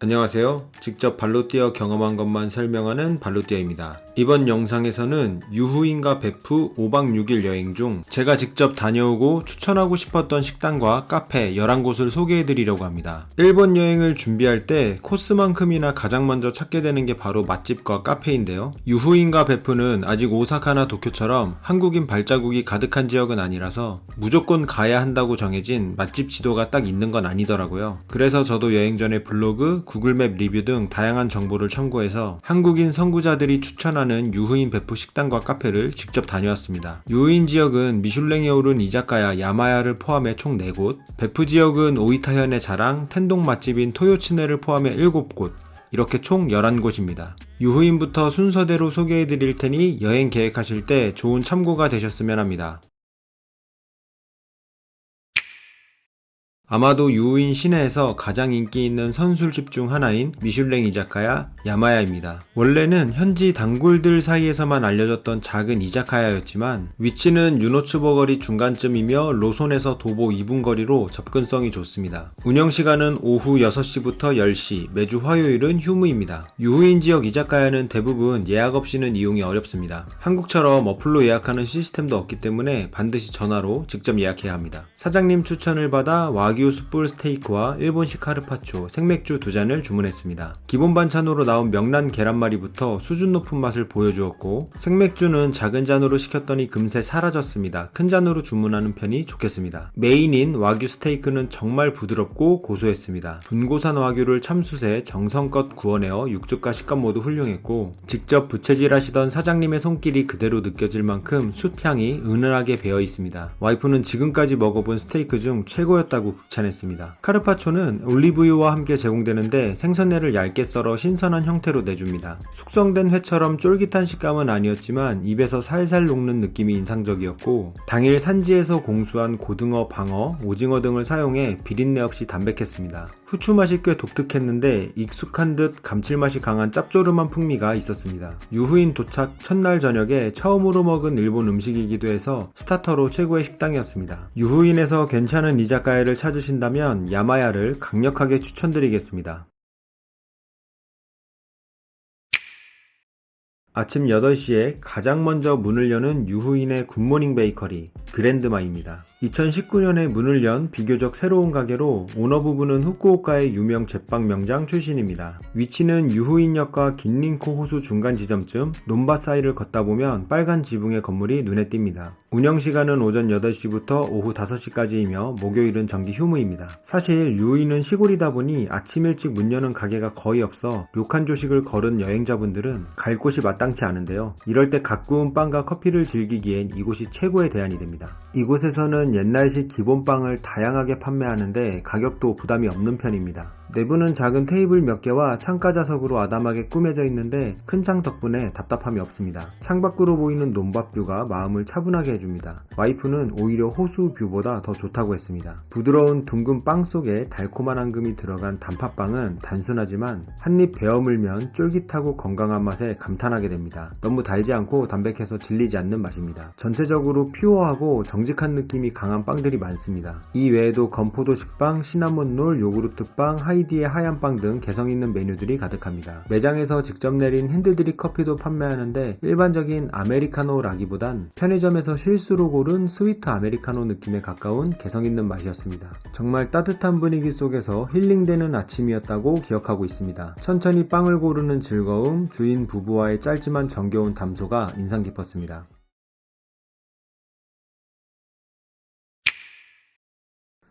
안녕하세요. 직접 발로 뛰어 경험한 것만 설명하는 발로 뛰어입니다. 이번 영상에서는 유후인과 베프 5박 6일 여행 중 제가 직접 다녀오고 추천하고 싶었던 식당과 카페 11곳을 소개해 드리려고 합니다. 일본 여행을 준비할 때 코스만큼이나 가장 먼저 찾게 되는 게 바로 맛집과 카페인데요. 유후인과 베프는 아직 오사카나 도쿄처럼 한국인 발자국이 가득한 지역은 아니라서 무조건 가야 한다고 정해진 맛집 지도가 딱 있는 건 아니더라고요. 그래서 저도 여행 전에 블로그, 구글맵 리뷰 등 다양한 정보를 참고해서 한국인 선구자들이 추천하는 유후인 베프 식당과 카페를 직접 다녀왔습니다. 유후인 지역은 미슐랭에 오른 이자카야 야마야를 포함해 총 4곳, 베프 지역은 오이타현의 자랑, 텐동 맛집인 토요치네를 포함해 7곳, 이렇게 총 11곳입니다. 유후인부터 순서대로 소개해 드릴 테니 여행 계획하실 때 좋은 참고가 되셨으면 합니다. 아마도 유인 시내에서 가장 인기 있는 선술집 중 하나인 미슐랭 이자카야 야마야입니다. 원래는 현지 단골들 사이에서만 알려졌던 작은 이자카야였지만 위치는 유노츠버거리 중간쯤이며 로손에서 도보 2분 거리로 접근성이 좋습니다. 운영 시간은 오후 6시부터 10시, 매주 화요일은 휴무입니다. 유후인 지역 이자카야는 대부분 예약 없이는 이용이 어렵습니다. 한국처럼 어플로 예약하는 시스템도 없기 때문에 반드시 전화로 직접 예약해야 합니다. 사장님 추천을 받아 와규 숯불 스테이크와 일본식 카르파초, 생맥주 두 잔을 주문했습니다. 기본 반찬으로 나온 명란 계란말이부터 수준 높은 맛을 보여주었고 생맥주는 작은 잔으로 시켰더니 금세 사라졌습니다. 큰 잔으로 주문하는 편이 좋겠습니다. 메인인 와규 스테이크는 정말 부드럽고 고소했습니다. 분고산 와규를 참숯에 정성껏 구워내어 육즙과 식감 모두 훌륭했고 직접 부채질하시던 사장님의 손길이 그대로 느껴질 만큼 숯향이 은은하게 배어 있습니다. 와이프는 지금까지 먹어본 스테이크 중 최고였다고 극찬했습니다. 카르파초는 올리브유와 함께 제공되는데 생선회를 얇게 썰어 신선한 형태로 내줍니다. 숙성된 회처럼 쫄깃한 식감은 아니었지만 입에서 살살 녹는 느낌이 인상적이었고 당일 산지에서 공수한 고등어, 방어, 오징어 등을 사용해 비린내 없이 담백했습니다. 후추 맛이 꽤 독특했는데 익숙한 듯 감칠맛이 강한 짭조름한 풍미가 있었습니다. 유후인 도착 첫날 저녁에 처음으로 먹은 일본 음식이기도 해서 스타터로 최고의 식당이었습니다. 유후인에서 괜찮은 이자카야를 찾 으신다면 야마야를 강력하게 추천드리겠습니다. 아침 8시에 가장 먼저 문을 여는 유후인의 굿모닝 베이커리 그랜드마입니다. 2019년에 문을 연 비교적 새로운 가게로 오너 부부는 후쿠오카의 유명 제빵 명장 출신입니다. 위치는 유후인역과 긴린코 호수 중간 지점쯤 논바 사이를 걷다 보면 빨간 지붕의 건물이 눈에 띕니다. 운영 시간은 오전 8시부터 오후 5시까지이며 목요일은 정기 휴무입니다. 사실 유후인은 시골이다 보니 아침 일찍 문 여는 가게가 거의 없어 료칸 조식을 걸은 여행자분들은 갈 곳이 마땅치 않은데요. 이럴 때 가꾸운 빵과 커피를 즐기기엔 이곳이 최고의 대안이 됩니다. 이곳에서는 옛날식 기본빵을 다양하게 판매하는데 가격도 부담이 없는 편입니다. 내부는 작은 테이블 몇 개와 창가 좌석으로 아담하게 꾸며져 있는데 큰 창 덕분에 답답함이 없습니다. 창 밖으로 보이는 논밭 뷰가 마음을 차분하게 해줍니다. 와이프는 오히려 호수 뷰보다 더 좋다고 했습니다. 부드러운 둥근 빵 속에 달콤한 앙금이 들어간 단팥빵은 단순하지만 한입 베어 물면 쫄깃하고 건강한 맛에 감탄하게 됩니다. 너무 달지 않고 담백해서 질리지 않는 맛입니다. 전체적으로 퓨어하고 정직한 느낌이 강한 빵들이 많습니다. 이 외에도 건포도 식빵, 시나몬롤, 요구르트빵, 하이 디의 하얀 빵 등 개성 있는 메뉴들이 가득합니다. 매장에서 직접 내린 핸드드립 커피도 판매하는데 일반적인 아메리카노라기보단 편의점에서 실수로 고른 스위트 아메리카노 느낌에 가까운 개성 있는 맛이었습니다. 정말 따뜻한 분위기 속에서 힐링되는 아침이었다고 기억하고 있습니다. 천천히 빵을 고르는 즐거움, 주인 부부와의 짧지만 정겨운 담소가 인상 깊었습니다.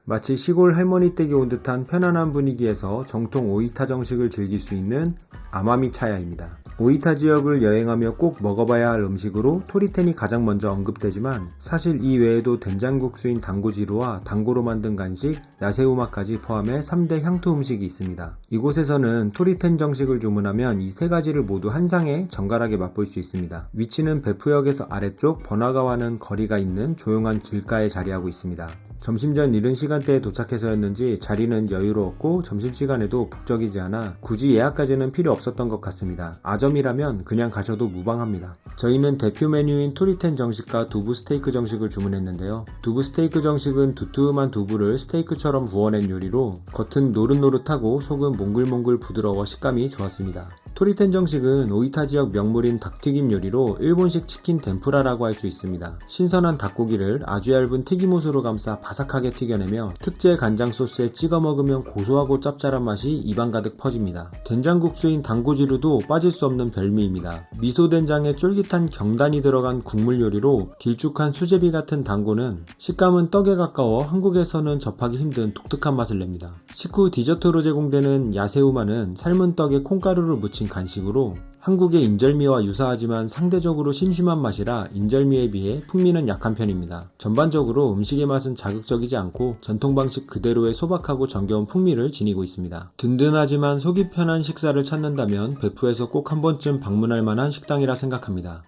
마치 시골 할머니 댁에 온 듯한 편안한 분위기에서 정통 오이타 정식을 즐길 수 있는 아마미 차야입니다. 오이타 지역을 여행하며 꼭 먹어봐야 할 음식으로 토리텐이 가장 먼저 언급되지만 사실 이 외에도 된장국수인 당구지루와 당고로 만든 간식, 야새우마까지 포함해 3대 향토 음식이 있습니다. 이곳에서는 토리텐 정식을 주문하면 이 세 가지를 모두 한 상에 정갈하게 맛볼 수 있습니다. 위치는 베푸역에서 아래쪽 번화가와는 거리가 있는 조용한 길가에 자리하고 있습니다. 점심 전 이른 시간대에 도착해서였는지 자리는 여유로웠고 점심시간에도 북적이지 않아 굳이 예약까지는 필요 없 없었던 것 같습니다. 아점이라면 그냥 가셔도 무방합니다. 저희는 대표 메뉴인 토리텐 정식과 두부 스테이크 정식을 주문했는데요. 두부 스테이크 정식은 두툼한 두부를 스테이크처럼 구워낸 요리로 겉은 노릇노릇하고 속은 몽글몽글 부드러워 식감이 좋았습니다. 토리텐 정식은 오이타 지역 명물인 닭튀김 요리로 일본식 치킨 덴푸라라고 할 수 있습니다. 신선한 닭고기를 아주 얇은 튀김옷으로 감싸 바삭하게 튀겨내며 특제 간장 소스에 찍어 먹으면 고소하고 짭짤한 맛이 입안 가득 퍼집니다. 된장국수인 당구지루도 빠질 수 없는 별미입니다. 미소 된장에 쫄깃한 경단이 들어간 국물 요리로 길쭉한 수제비 같은 당구는 식감은 떡에 가까워 한국에서는 접하기 힘든 독특한 맛을 냅니다. 식후 디저트로 제공되는 야새우마는 삶은 떡에 콩가루를 묻힌 간식으로 한국의 인절미와 유사하지만 상대적으로 심심한 맛이라 인절미에 비해 풍미는 약한 편입니다. 전반적으로 음식의 맛은 자극적이지 않고 전통 방식 그대로의 소박하고 정겨운 풍미를 지니고 있습니다. 든든하지만 속이 편한 식사를 찾는다면 베프에서 꼭 한 번쯤 방문할 만한 식당이라 생각합니다.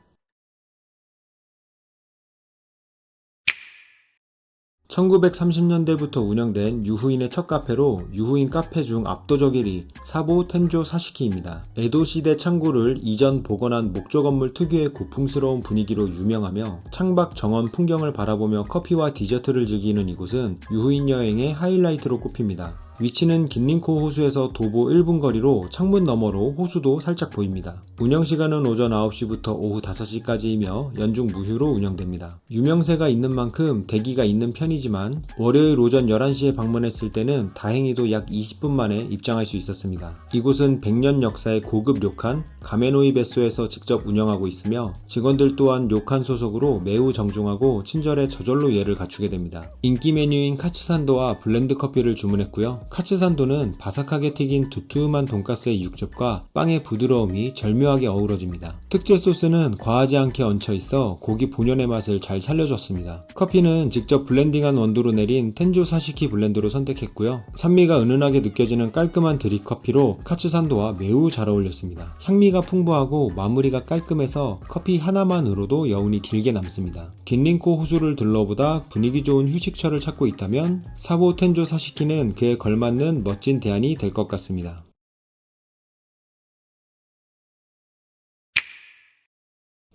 1930년대부터 운영된 유후인의 첫 카페로 유후인 카페 중 압도적 1위 사보 텐조 사시키입니다. 에도 시대 창고를 이전 복원한 목조 건물 특유의 고풍스러운 분위기로 유명하며 창밖 정원 풍경을 바라보며 커피와 디저트를 즐기는 이곳은 유후인 여행의 하이라이트로 꼽힙니다. 위치는 긴링코 호수에서 도보 1분 거리로 창문 너머로 호수도 살짝 보입니다. 운영시간은 오전 9시부터 오후 5시까지이며 연중 무휴로 운영됩니다. 유명세가 있는 만큼 대기가 있는 편이지만 월요일 오전 11시에 방문했을 때는 다행히도 약 20분 만에 입장할 수 있었습니다. 이곳은 100년 역사의 고급 료칸 가메노이 베소에서 직접 운영하고 있으며 직원들 또한 료칸 소속으로 매우 정중하고 친절해 저절로 예를 갖추게 됩니다. 인기 메뉴인 카츠산도와 블렌드 커피를 주문했고요. 카츠산도는 바삭하게 튀긴 두툼한 돈가스의 육즙과 빵의 부드러움이 절묘하게 어우러집니다. 특제 소스는 과하지 않게 얹혀 있어 고기 본연의 맛을 잘 살려줬습니다. 커피는 직접 블렌딩한 원두로 내린 텐조 사시키 블렌드로 선택했고요. 산미가 은은하게 느껴지는 깔끔한 드립 커피로 카츠산도와 매우 잘 어울렸습니다. 향미가 풍부하고 마무리가 깔끔해서 커피 하나만으로도 여운이 길게 남습니다. 긴링코 호수를 둘러보다 분위기 좋은 휴식처를 찾고 있다면 사보 텐조 사시키는 그에 걸 맞는 멋진 대안이 될 것 같습니다.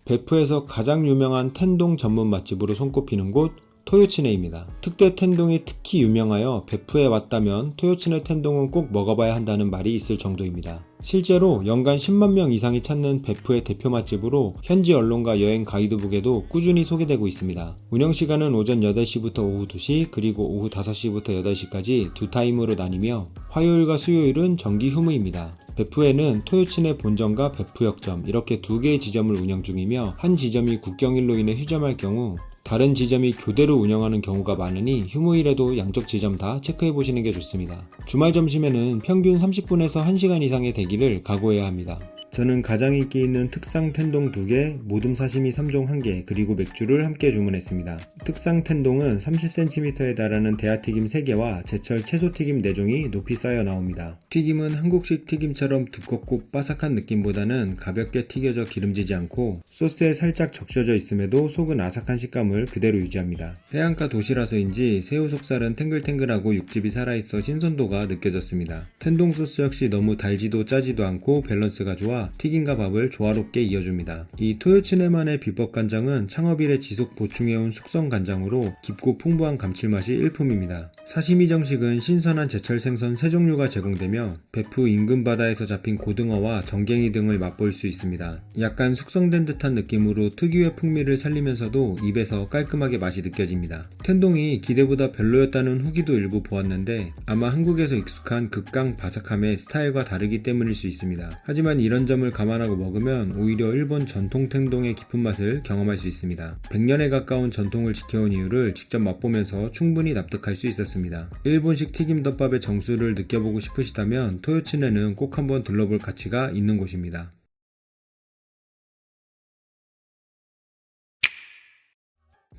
베프에서 가장 유명한 텐동 전문 맛집으로 손꼽히는 곳 토요치네입니다. 특대 텐동이 특히 유명하여 베프에 왔다면 토요치네 텐동은 꼭 먹어봐야 한다는 말이 있을 정도입니다. 실제로 연간 10만 명 이상이 찾는 베프의 대표 맛집으로 현지 언론과 여행 가이드북에도 꾸준히 소개되고 있습니다. 운영 시간은 오전 8시부터 오후 2시 그리고 오후 5시부터 8시까지 두 타임으로 나뉘며 화요일과 수요일은 정기 휴무입니다. 베프에는 토요치네 본점과 베프역점 이렇게 두 개의 지점을 운영 중이며 한 지점이 국경일로 인해 휴점할 경우 다른 지점이 교대로 운영하는 경우가 많으니 휴무일에도 양쪽 지점 다 체크해 보시는 게 좋습니다. 주말 점심에는 평균 30분에서 1시간 이상의 대기를 각오해야 합니다. 저는 가장 인기 있는 특상 텐동 2개, 모듬 사시미 3종 1개, 그리고 맥주를 함께 주문했습니다. 특상 텐동은 30cm에 달하는 대하튀김 3개와 제철 채소튀김 4종이 높이 쌓여 나옵니다. 튀김은 한국식 튀김처럼 두껍고 바삭한 느낌보다는 가볍게 튀겨져 기름지지 않고 소스에 살짝 적셔져 있음에도 속은 아삭한 식감을 그대로 유지합니다. 해안가 도시라서인지 새우 속살은 탱글탱글하고 육즙이 살아있어 신선도가 느껴졌습니다. 텐동 소스 역시 너무 달지도 짜지도 않고 밸런스가 좋아 튀김과 밥을 조화롭게 이어줍니다. 이 토요치네만의 비법 간장은 창업 이래 지속 보충해온 숙성 간장으로 깊고 풍부한 감칠맛이 일품입니다. 사시미 정식은 신선한 제철 생선 3종류가 제공되며 베프 인근 바다에서 잡힌 고등어와 정갱이 등을 맛볼 수 있습니다. 약간 숙성된 듯한 느낌으로 특유의 풍미를 살리면서도 입에서 깔끔하게 맛이 느껴집니다. 텐동이 기대보다 별로였다는 후기도 일부 보았는데 아마 한국에서 익숙한 극강 바삭함의 스타일과 다르기 때문일 수 있습니다. 하지만 이런 점을 감안하고 먹으면 오히려 일본 전통 텐동의 깊은 맛을 경험할 수 있습니다. 100년에 가까운 전통을 지켜온 이유를 직접 맛보면서 충분히 납득할 수 있었습니다. 일본식 튀김덮밥의 정수를 느껴보고 싶으시다면 토요치네는 꼭 한번 들러볼 가치가 있는 곳입니다.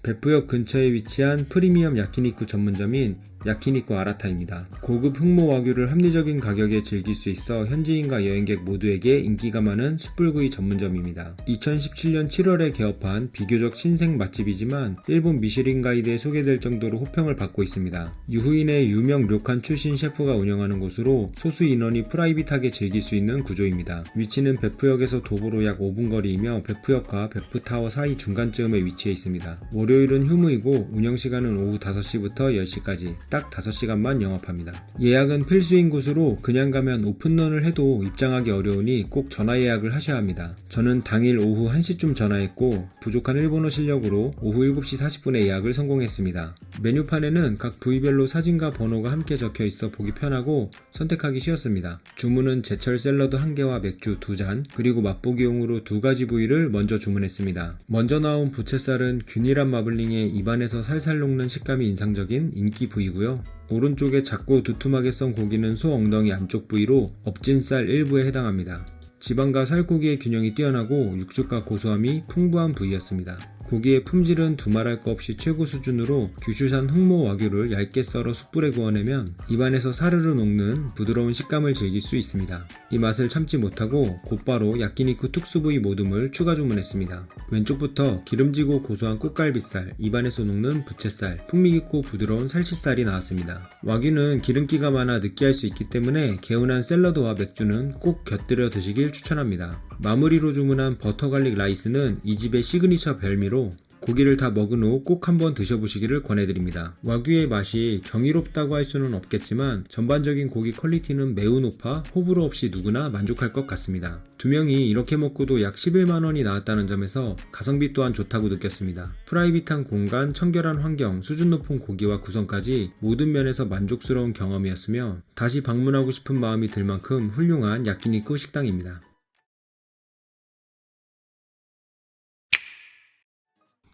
베프역 근처에 위치한 프리미엄 야키니쿠 전문점인 야키니쿠 아라타입니다. 고급 흑모 와규를 합리적인 가격에 즐길 수 있어 현지인과 여행객 모두에게 인기가 많은 숯불구이 전문점입니다. 2017년 7월에 개업한 비교적 신생 맛집이지만 일본 미쉐린 가이드에 소개될 정도로 호평을 받고 있습니다. 유후인의 유명 료칸 출신 셰프가 운영하는 곳으로 소수 인원이 프라이빗하게 즐길 수 있는 구조입니다. 위치는 베프역에서 도보로 약 5분 거리이며 베프역과 베프타워 사이 중간쯤에 위치해 있습니다. 월요일은 휴무이고 운영시간은 오후 5시부터 10시까지 딱 5시간만 영업합니다. 예약은 필수인 곳으로 그냥 가면 오픈런을 해도 입장하기 어려우니 꼭 전화 예약을 하셔야 합니다. 저는 당일 오후 1시쯤 전화했고 부족한 일본어 실력으로 오후 7시 40분에 예약을 성공했습니다. 메뉴판에는 각 부위별로 사진과 번호가 함께 적혀 있어 보기 편하고 선택하기 쉬웠습니다. 주문은 제철 샐러드 1개와 맥주 2잔, 그리고 맛보기용으로 두 가지 부위를 먼저 주문했습니다. 먼저 나온 부채살은 균일한 마블링에 입안에서 살살 녹는 식감이 인상적인 인기 부위고요. 오른쪽에 작고 두툼하게 썬 고기는 소 엉덩이 안쪽 부위로 업진살 일부에 해당합니다. 지방과 살코기의 균형이 뛰어나고 육즙과 고소함이 풍부한 부위였습니다. 고기의 품질은 두말할 것 없이 최고 수준으로 규슈산 흑모 와규를 얇게 썰어 숯불에 구워내면 입안에서 사르르 녹는 부드러운 식감을 즐길 수 있습니다. 이 맛을 참지 못하고 곧바로 야끼니쿠 특수부위 모둠을 추가 주문했습니다. 왼쪽부터 기름지고 고소한 꽃갈비살, 입안에서 녹는 부채살, 풍미 깊고 부드러운 살치살이 나왔습니다. 와규는 기름기가 많아 느끼할 수 있기 때문에 개운한 샐러드와 맥주는 꼭 곁들여 드시길 추천합니다. 마무리로 주문한 버터 갈릭 라이스는 이 집의 시그니처 별미로 고기를 다 먹은 후 꼭 한번 드셔보시기를 권해드립니다. 와규의 맛이 경이롭다고 할 수는 없겠지만 전반적인 고기 퀄리티는 매우 높아 호불호 없이 누구나 만족할 것 같습니다. 두 명이 이렇게 먹고도 약 11만원이 나왔다는 점에서 가성비 또한 좋다고 느꼈습니다. 프라이빗한 공간, 청결한 환경, 수준 높은 고기와 구성까지 모든 면에서 만족스러운 경험이었으며 다시 방문하고 싶은 마음이 들 만큼 훌륭한 야끼니쿠 식당입니다.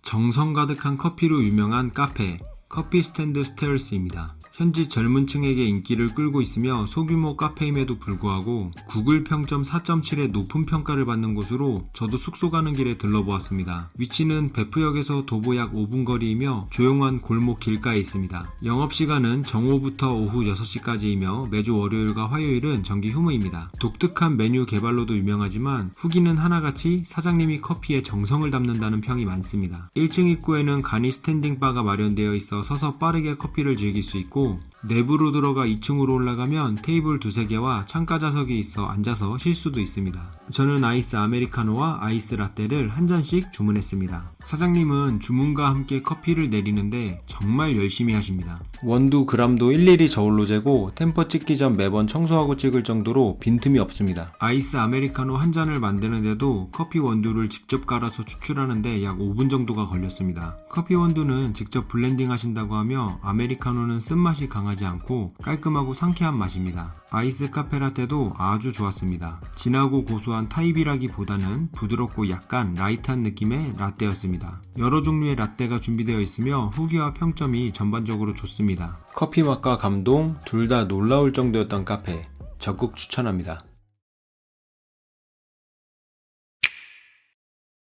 정성 가득한 커피로 유명한 카페 커피 스탠드 스테어스입니다. 현지 젊은 층에게 인기를 끌고 있으며 소규모 카페임에도 불구하고 구글 평점 4.7의 높은 평가를 받는 곳으로 저도 숙소 가는 길에 들러보았습니다. 위치는 베프역에서 도보 약 5분 거리이며 조용한 골목 길가에 있습니다. 영업시간은 정오부터 오후 6시까지이며 매주 월요일과 화요일은 정기 휴무입니다. 독특한 메뉴 개발로도 유명하지만 후기는 하나같이 사장님이 커피에 정성을 담는다는 평이 많습니다. 1층 입구에는 간이 스탠딩 바가 마련되어 있어 서서 빠르게 커피를 즐길 수 있고 Brasil. 내부로 들어가 2층으로 올라가면 테이블 두세 개와 창가 좌석이 있어 앉아서 쉴 수도 있습니다. 저는 아이스 아메리카노와 아이스 라떼를 한 잔씩 주문했습니다. 사장님은 주문과 함께 커피를 내리는데 정말 열심히 하십니다. 원두 그람도 일일이 저울로 재고 템퍼 찍기 전 매번 청소하고 찍을 정도로 빈틈이 없습니다. 아이스 아메리카노 한 잔을 만드는데도 커피 원두를 직접 갈아서 추출하는데 약 5분 정도가 걸렸습니다. 커피 원두는 직접 블렌딩 하신다고 하며 아메리카노는 쓴맛이 강 하지 않고 깔끔하고 상쾌한 맛입니다. 아이스 카페라떼도 아주 좋았습니다. 진하고 고소한 타입이라기보다는 부드럽고 약간 라이트한 느낌의 라떼였습니다. 여러 종류의 라떼가 준비되어 있으며 후기와 평점이 전반적으로 좋습니다. 커피 맛과 감동 둘 다 놀라울 정도였던 카페 적극 추천합니다.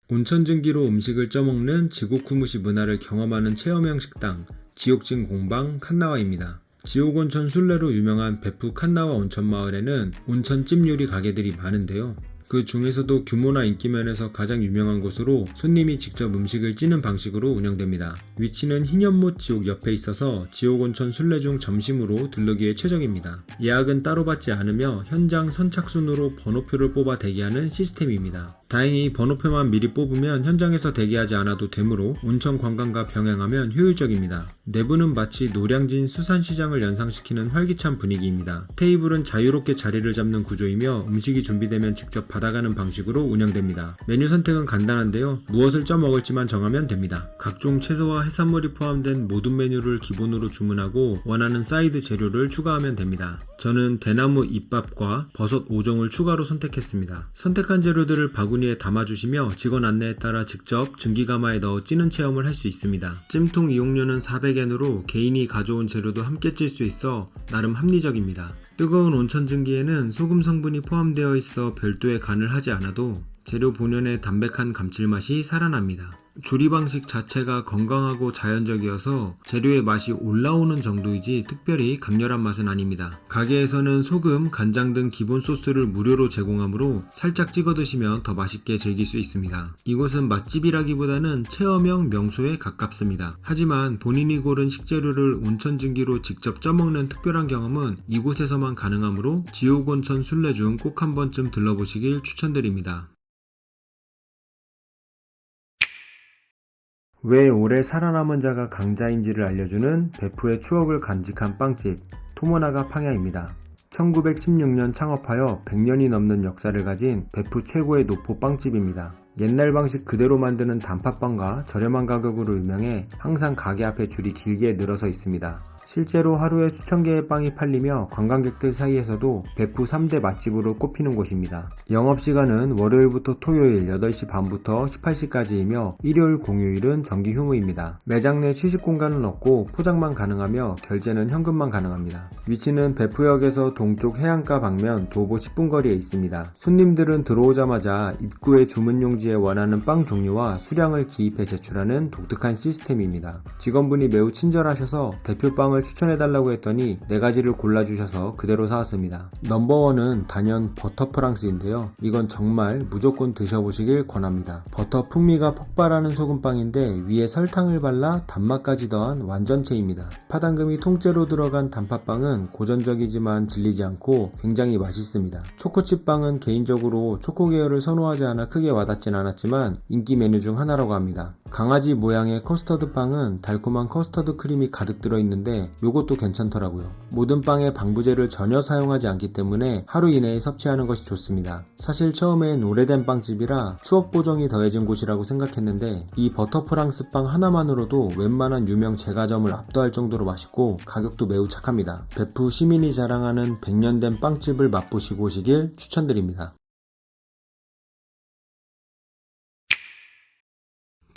온천 증기로 음식을 쪄먹는 지옥쿠무시 문화를 경험하는 체험형 식당 지옥진 공방 칸나와입니다. 지옥온천 순례로 유명한 베프 칸나와 온천마을에는 온천 찜 요리 가게들이 많은데요. 그 중에서도 규모나 인기 면에서 가장 유명한 곳으로 손님이 직접 음식을 찌는 방식으로 운영됩니다. 위치는 흰연못 지옥 옆에 있어서 지옥온천 순례 중 점심으로 들르기에 최적입니다. 예약은 따로 받지 않으며 현장 선착순으로 번호표를 뽑아 대기하는 시스템입니다. 다행히 번호표만 미리 뽑으면 현장에서 대기하지 않아도 되므로 온천 관광과 병행하면 효율적입니다. 내부는 마치 노량진 수산시장을 연상시키는 활기찬 분위기입니다. 테이블은 자유롭게 자리를 잡는 구조이며 음식이 준비되면 직접 받아가는 방식으로 운영됩니다. 메뉴 선택은 간단한데요. 무엇을 쪄 먹을지만 정하면 됩니다. 각종 채소와 해산물이 포함된 모든 메뉴를 기본으로 주문하고 원하는 사이드 재료를 추가하면 됩니다. 저는 대나무 잎밥과 버섯 5종을 추가로 선택했습니다. 선택한 재료들을 바구니에 담아주시며 직원 안내에 따라 직접 증기가마에 넣어 찌는 체험을 할 수 있습니다. 찜통 이용료는 400 엔으로 개인이 가져온 재료도 함께 찔 수 있어 나름 합리적입니다. 뜨거운 온천 증기에는 소금 성분이 포함되어 있어 별도의 간을 하지 않아도 재료 본연의 담백한 감칠맛이 살아납니다. 조리 방식 자체가 건강하고 자연적이어서 재료의 맛이 올라오는 정도이지 특별히 강렬한 맛은 아닙니다. 가게에서는 소금, 간장 등 기본 소스를 무료로 제공하므로 살짝 찍어 드시면 더 맛있게 즐길 수 있습니다. 이곳은 맛집이라기보다는 체험형 명소에 가깝습니다. 하지만 본인이 고른 식재료를 온천 증기로 직접 쪄먹는 특별한 경험은 이곳에서만 가능하므로 지옥 온천 순례 중 꼭 한 번쯤 들러보시길 추천드립니다. 왜 오래 살아남은 자가 강자인지를 알려주는 베프의 추억을 간직한 빵집 토모나가 팡야입니다. 1916년 창업하여 100년이 넘는 역사를 가진 베프 최고의 노포 빵집입니다. 옛날 방식 그대로 만드는 단팥빵과 저렴한 가격으로 유명해 항상 가게 앞에 줄이 길게 늘어서 있습니다. 실제로 하루에 수천 개의 빵이 팔리며 관광객들 사이에서도 베프 3대 맛집으로 꼽히는 곳입니다. 영업시간은 월요일부터 토요일 8시 반부터 18시까지이며 일요일 공휴일은 정기 휴무입니다. 매장 내 취식 공간은 없고 포장만 가능하며 결제는 현금만 가능합니다. 위치는 베프역에서 동쪽 해안가 방면 도보 10분 거리에 있습니다. 손님들은 들어오자마자 입구에 주문 용지에 원하는 빵 종류와 수량을 기입해 제출하는 독특한 시스템입니다. 직원분이 매우 친절하셔서 대표 빵을 추천해달라고 했더니 네 가지를 골라주셔서 그대로 사왔습니다. 넘버원은 단연 버터 프랑스인데요. 이건 정말 무조건 드셔보시길 권합니다. 버터 풍미가 폭발하는 소금빵인데 위에 설탕을 발라 단맛까지 더한 완전체입니다. 파당금이 통째로 들어간 단팥빵은 고전적이지만 질리지 않고 굉장히 맛있습니다. 초코칩빵은 개인적으로 초코 계열을 선호하지 않아 크게 와닿진 않았지만 인기 메뉴 중 하나라고 합니다. 강아지 모양의 커스터드 빵은 달콤한 커스터드 크림이 가득 들어있는데 이것도 괜찮더라고요. 모든 빵에 방부제를 전혀 사용하지 않기 때문에 하루 이내에 섭취하는 것이 좋습니다. 사실 처음엔 오래된 빵집이라 추억 보정이 더해진 곳이라고 생각했는데 이 버터 프랑스 빵 하나만으로도 웬만한 유명 제과점을 압도할 정도로 맛있고 가격도 매우 착합니다. 베프 시민이 자랑하는 100년 된 빵집을 맛보시고 오시길 추천드립니다.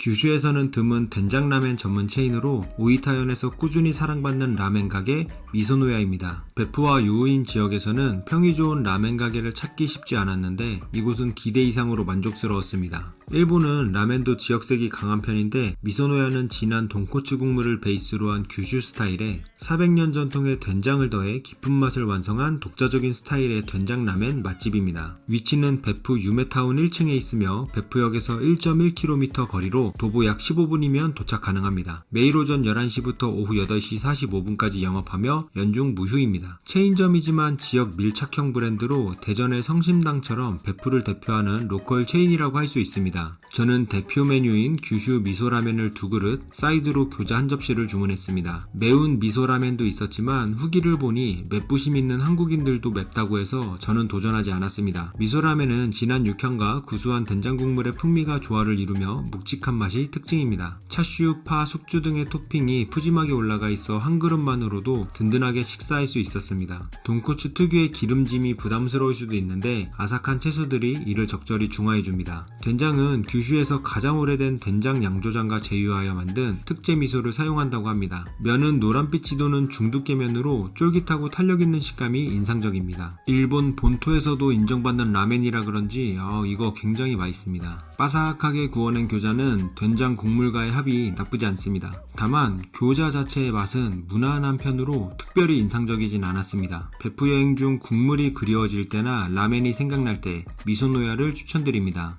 규슈에서는 드문 된장라멘 전문 체인으로 오이타현에서 꾸준히 사랑받는 라멘 가게 미소노야입니다. 베프와 유우인 지역에서는 평이 좋은 라멘 가게를 찾기 쉽지 않았는데 이곳은 기대 이상으로 만족스러웠습니다. 일본은 라멘도 지역색이 강한 편인데 미소노야는 진한 돈코츠 국물을 베이스로 한 규슈 스타일에 400년 전통의 된장을 더해 깊은 맛을 완성한 독자적인 스타일의 된장 라멘 맛집입니다. 위치는 베프 유메타운 1층에 있으며 베프역에서 1.1km 거리로 도보 약 15분이면 도착 가능합니다. 매일 오전 11시부터 오후 8시 45분까지 영업하며 연중 무휴입니다. 체인점이지만 지역 밀착형 브랜드로 대전의 성심당처럼 베프를 대표하는 로컬 체인이라고 할 수 있습니다. 저는 대표 메뉴인 규슈 미소라면을 두 그릇, 사이드로 교자 한 접시를 주문했습니다. 매운 미소라면도 있었지만 후기를 보니 맵부심 있는 한국인들도 맵다고 해서 저는 도전하지 않았습니다. 미소라면은 진한 육향과 구수한 된장 국물의 풍미가 조화를 이루며 묵직한 맛이 특징입니다. 차슈, 파, 숙주 등의 토핑이 푸짐하게 올라가 있어 한 그릇만으로도 든든하게 식사할 수 있었습니다. 돈코츠 특유의 기름짐이 부담스러울 수도 있는데 아삭한 채소들이 이를 적절히 중화해줍니다. 된장은 규슈에서 가장 오래된 된장 양조장과 제휴하여 만든 특제 미소를 사용한다고 합니다. 면은 노란빛이 도는 중두께 면으로 쫄깃하고 탄력 있는 식감이 인상적입니다. 일본 본토에서도 인정받는 라멘이라 그런지 어, 이거 굉장히 맛있습니다. 바삭하게 구워낸 교자는 된장 국물과의 합이 나쁘지 않습니다. 다만 교자 자체의 맛은 무난한 편으로 특별히 인상적이진 않았습니다. 베프 여행 중 국물이 그리워질 때나 라멘이 생각날 때 미소노야를 추천드립니다.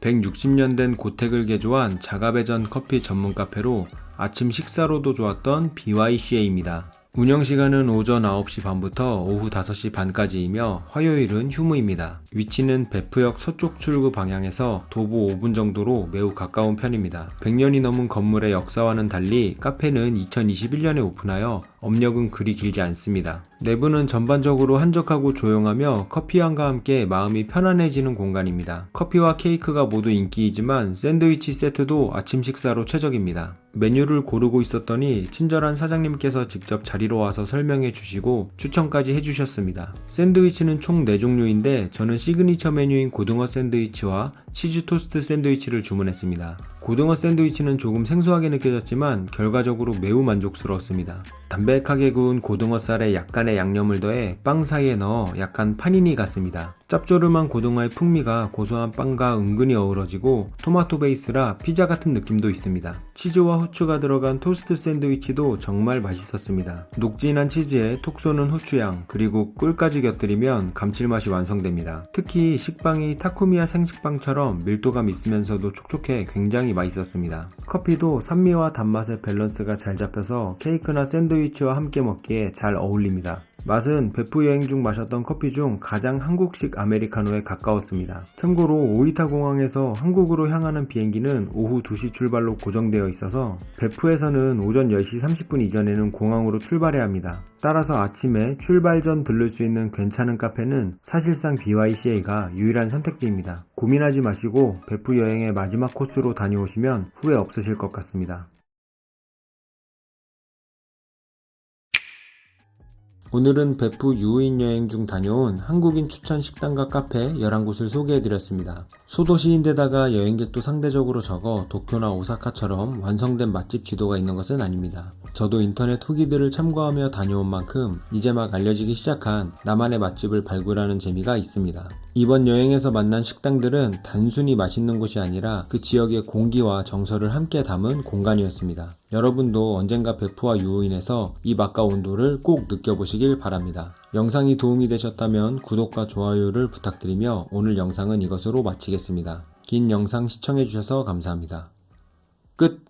160년 된 고택을 개조한 자가배전 커피 전문 카페로 아침 식사로도 좋았던 BYCA입니다. 운영 시간은 오전 9시 반부터 오후 5시 반까지이며 화요일은 휴무입니다. 위치는 베프역 서쪽 출구 방향에서 도보 5분 정도로 매우 가까운 편입니다. 100년이 넘은 건물의 역사와는 달리 카페는 2021년에 오픈하여 업력은 그리 길지 않습니다. 내부는 전반적으로 한적하고 조용하며 커피향과 함께 마음이 편안해지는 공간입니다. 커피와 케이크가 모두 인기이지만 샌드위치 세트도 아침 식사로 최적입니다. 메뉴를 고르고 있었더니 친절한 사장님께서 직접 자리로 와서 설명해 주시고 추천까지 해주셨습니다. 샌드위치는 총 4종류인데 저는 시그니처 메뉴인 고등어 샌드위치와 치즈 토스트 샌드위치를 주문했습니다. 고등어 샌드위치는 조금 생소하게 느껴졌지만 결과적으로 매우 만족스러웠습니다. 담백하게 구운 고등어 쌀에 약간의 양념을 더해 빵 사이에 넣어 약간 파니니 같습니다. 짭조름한 고등어의 풍미가 고소한 빵과 은근히 어우러지고 토마토 베이스라 피자 같은 느낌도 있습니다. 치즈와 후추가 들어간 토스트 샌드위치도 정말 맛있었습니다. 녹진한 치즈에 톡 쏘는 후추향 그리고 꿀까지 곁들이면 감칠맛이 완성됩니다. 특히 식빵이 타쿠미야 생식빵처럼 밀도감 있으면서도 촉촉해 굉장히 맛있었습니다. 커피도 산미와 단맛의 밸런스가 잘 잡혀서 케이크나 샌드위치와 함께 먹기에 잘 어울립니다. 맛은 베프 여행 중 마셨던 커피 중 가장 한국식 아메리카노에 가까웠습니다. 참고로 오이타 공항에서 한국으로 향하는 비행기는 오후 2시 출발로 고정되어 있어서 베프에서는 오전 10시 30분 이전에는 공항으로 출발해야 합니다. 따라서 아침에 출발 전 들를 수 있는 괜찮은 카페는 사실상 BYCA가 유일한 선택지입니다. 고민하지 마시고 베프 여행의 마지막 코스로 다녀오시면 후회 없으실 것 같습니다. 오늘은 베프 유인 여행 중 다녀온 한국인 추천 식당과 카페 11곳을 소개해드렸습니다. 소도시인데다가 여행객도 상대적으로 적어 도쿄나 오사카처럼 완성된 맛집 지도가 있는 것은 아닙니다. 저도 인터넷 후기들을 참고하며 다녀온 만큼 이제 막 알려지기 시작한 나만의 맛집을 발굴하는 재미가 있습니다. 이번 여행에서 만난 식당들은 단순히 맛있는 곳이 아니라 그 지역의 공기와 정서를 함께 담은 공간이었습니다. 여러분도 언젠가 베프와 유인에서 이 맛과 온도를 꼭 느껴보시길 바랍니다. 영상이 도움이 되셨다면 구독과 좋아요를 부탁드리며 오늘 영상은 이것으로 마치겠습니다. 긴 영상 시청해주셔서 감사합니다. 끝!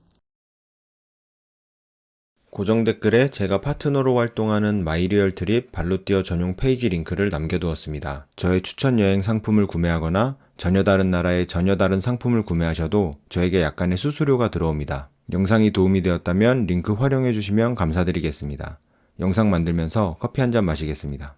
고정 댓글에 제가 파트너로 활동하는 마이리얼 트립 발로 뛰어 전용 페이지 링크를 남겨두었습니다. 저의 추천 여행 상품을 구매하거나 전혀 다른 나라의 전혀 다른 상품을 구매하셔도 저에게 약간의 수수료가 들어옵니다. 영상이 도움이 되었다면 링크 활용해 주시면 감사드리겠습니다. 영상 만들면서 커피 한 잔 마시겠습니다.